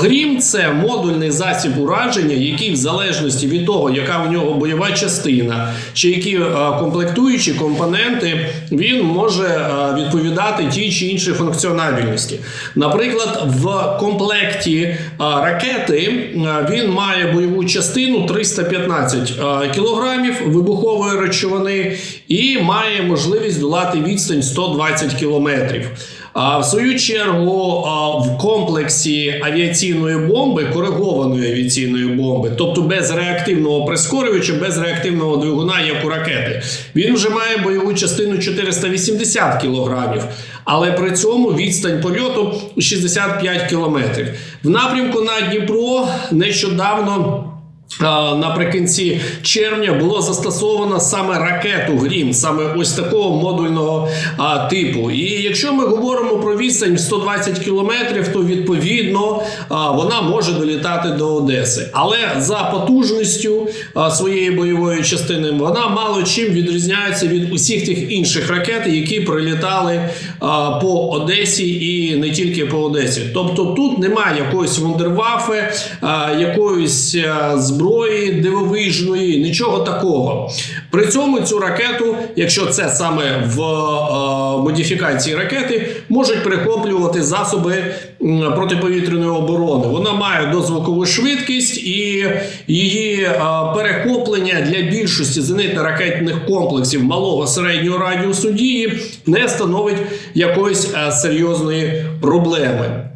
Грім це модульний засіб ураження, який в залежності від того, яка в нього бойова частина, чи які е, комплектуючі компоненти, він може е, відповідати тій чи іншій функціональності. Наприклад, в комплекті е, ракети він має бойову частину 315 е, кілограмів вибухової речовини і має можливість долати відстань 120 кілометрів. В свою чергу в комплексі авіаційної бомби, коригованої авіаційної бомби, тобто без реактивного прискорювача, без реактивного двигуна, як у ракети, він вже має бойову частину 480 кілограмів, але при цьому відстань польоту 65 кілометрів. В напрямку на Дніпро нещодавно. Наприкінці червня було застосовано саме ракету Грім, саме ось такого модульного а, типу. І якщо ми говоримо про відстань в 120 кілометрів, то відповідно а, вона може долітати до Одеси. Але за потужністю а, своєї бойової частини вона мало чим відрізняється від усіх тих інших ракет, які прилітали а, по Одесі і не тільки по Одесі. Тобто тут немає якоїсь вундервафи, а, якоїсь а, зброї дивовижної, нічого такого. При цьому цю ракету, якщо це саме в е, модифікації ракети, можуть перехоплювати засоби протиповітряної оборони. Вона має дозвукову швидкість і її е, перехоплення для більшості зенитно-ракетних комплексів малого середнього радіусу дії не становить якоїсь е, серйозної проблеми.